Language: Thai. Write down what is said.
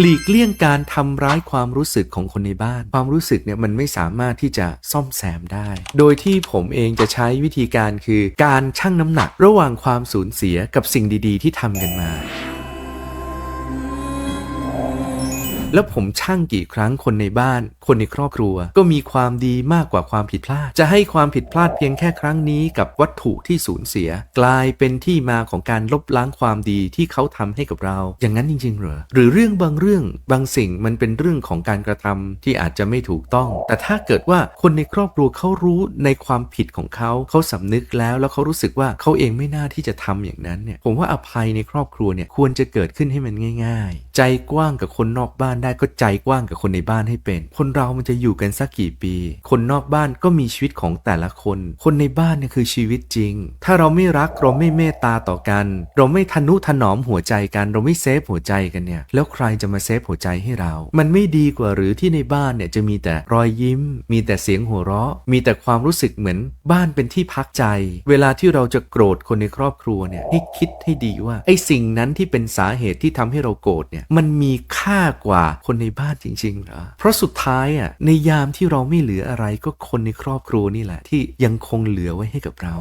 หลีกเลี่ยงการทำร้ายความรู้สึกของคนในบ้าน ความรู้สึกเนี่ยมันไม่สามารถที่จะซ่อมแซมได้ โดยที่ผมเองจะใช้วิธีการคือ การชั่งน้ำหนักระหว่างความสูญเสียกับสิ่งดี ๆ ที่ทำกันมา แล้วผมช่างกี่ครั้งคนในบ้าน คนในครอบครัว ก็มีความดีมากกว่าความผิดพลาด จะให้ความผิดพลาดเพียงแค่ครั้งนี้กับวัตถุที่สูญเสีย กลายเป็นที่มาของการลบล้างความดีที่เขาทำให้กับเรา อย่างนั้นจริงๆเหรอหรือเรื่องบางเรื่องบางสิ่งมันเป็นเรื่องของการกระทำที่อาจจะไม่ถูกต้อง แต่ถ้าเกิดว่าคนในครอบครัวเขารู้ในความผิดของเขาเขาสำนึกแล้วแล้วเขารู้สึกว่าเขาเองไม่น่าที่จะทำอย่างนั้นเนี่ยผมว่าอภัยในครอบครัวเนี่ยควรจะเกิดขึ้นให้มันง่าย ๆ ใจกว้างกับคนนอกบ้านได้ก็ใจกว้างกับคนในบ้านให้เป็น คนเรามันจะอยู่กันสักกี่ปี คนนอกบ้านก็มีชีวิตของแต่ละคน คนในบ้านเนี่ยคือชีวิตจริง ถ้าเราไม่รักเราไม่เมตตาต่อกัน เราไม่ทนุถนอมหัวใจกัน เราไม่เซฟหัวใจกันเนี่ย แล้วใครจะมาเซฟหัวใจให้เรา มันไม่ดีกว่าหรือที่ในบ้านเนี่ยจะมีแต่รอยยิ้ม มีแต่เสียงหัวเราะ มีแต่ความรู้สึกเหมือนบ้านเป็นที่พักใจ เวลาที่เราจะโกรธคนในครอบครัวเนี่ยให้คิดให้ดีว่าไอ้สิ่งนั้นที่เป็นสาเหตุที่ทำให้เราโกรธเนี่ยมันมีค่ากว่าคนในบ้านจริงๆเหรอเพราะสุดท้ายอะในยามที่เราไม่เหลืออะไรก็คนในครอบครัวนี่แหละ ที่ยังคงเหลือไว้ให้กับเรา